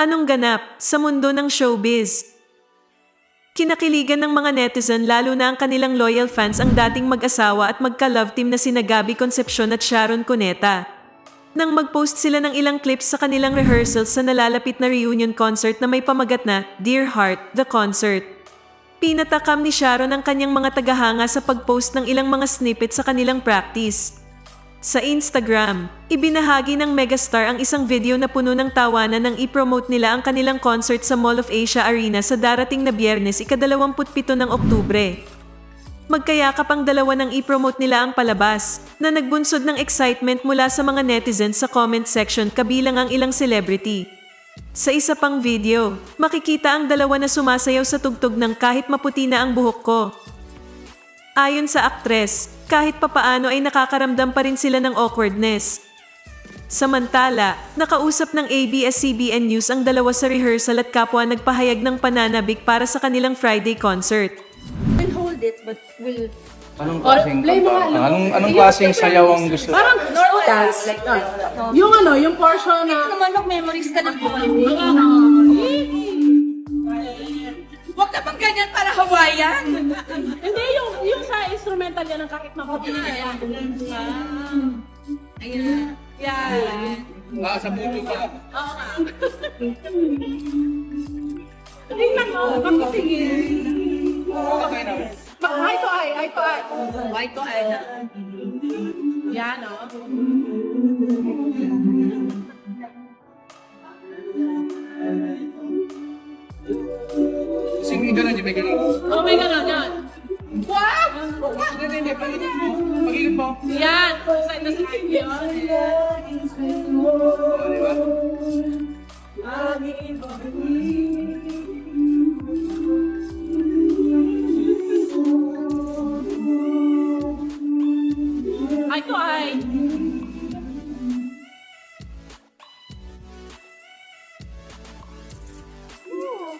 Anong ganap sa mundo ng showbiz? Kinakiligan ng mga netizen lalo na ang kanilang loyal fans ang dating mag-asawa at magka-love team na sina Gabby Concepcion at Sharon Cuneta. Nang mag-post sila ng ilang clips sa kanilang rehearsals sa nalalapit na reunion concert na may pamagat na Dear Heart, The Concert. Pinatakam ni Sharon ang kanyang mga tagahanga sa pag-post ng ilang mga snippet sa kanilang practice. Sa Instagram, ibinahagi ng megastar ang isang video na puno ng tawanan nang i-promote nila ang kanilang concert sa Mall of Asia Arena sa darating na biyernes ika-27 ng Oktubre. Magkayakap ang dalawa nang i-promote nila ang palabas, na nagbunsod ng excitement mula sa mga netizens sa comment section kabilang ang ilang celebrity. Sa isa pang video, makikita ang dalawa na sumasayaw sa tugtog ng kahit maputi na ang buhok ko. Ayon sa aktres, kahit papaano ay nakakaramdam pa rin sila ng awkwardness. Samantala, nakausap ng ABS-CBN News ang dalawa sa rehearsal at kapwa nagpahayag ng pananabik para sa kanilang Friday concert. We'll hold it, but we'll... Anong klaseng play mo nga, no? Anong anong klaseng sayaw ang gusto? Parang Normal dance. like that. No. Yung ano, yung portion Ito na... naman mag-memories ka ng Huwag ka bang ganyan para Hawaiian? Hindi, instrumental yan ng kahit maputi na yan. Ayan. Yan. Ah, sa buto ka. Tingnan mo, makitingin. Okay na. Eye to eye, eye to eye. Why to Ana? Yan, oh. Sing ganun, di ba ganun? Oh my God, yan. Wow! Hindi, hindi, pagiging mo. Pagiging mo. Yan. Video. Oh, di ba? Eye to eye.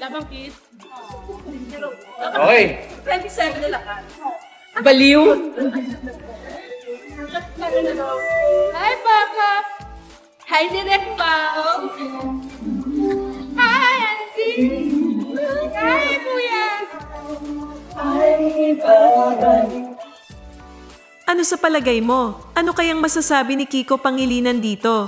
Labang kiss. Okay. 27 na lang. Baliw. Hi, Papa. Hi, Direk Pao. Hi, Auntie. Hi, Kuya. Ano sa palagay mo? Ano kayang masasabi ni Kiko Pangilinan dito?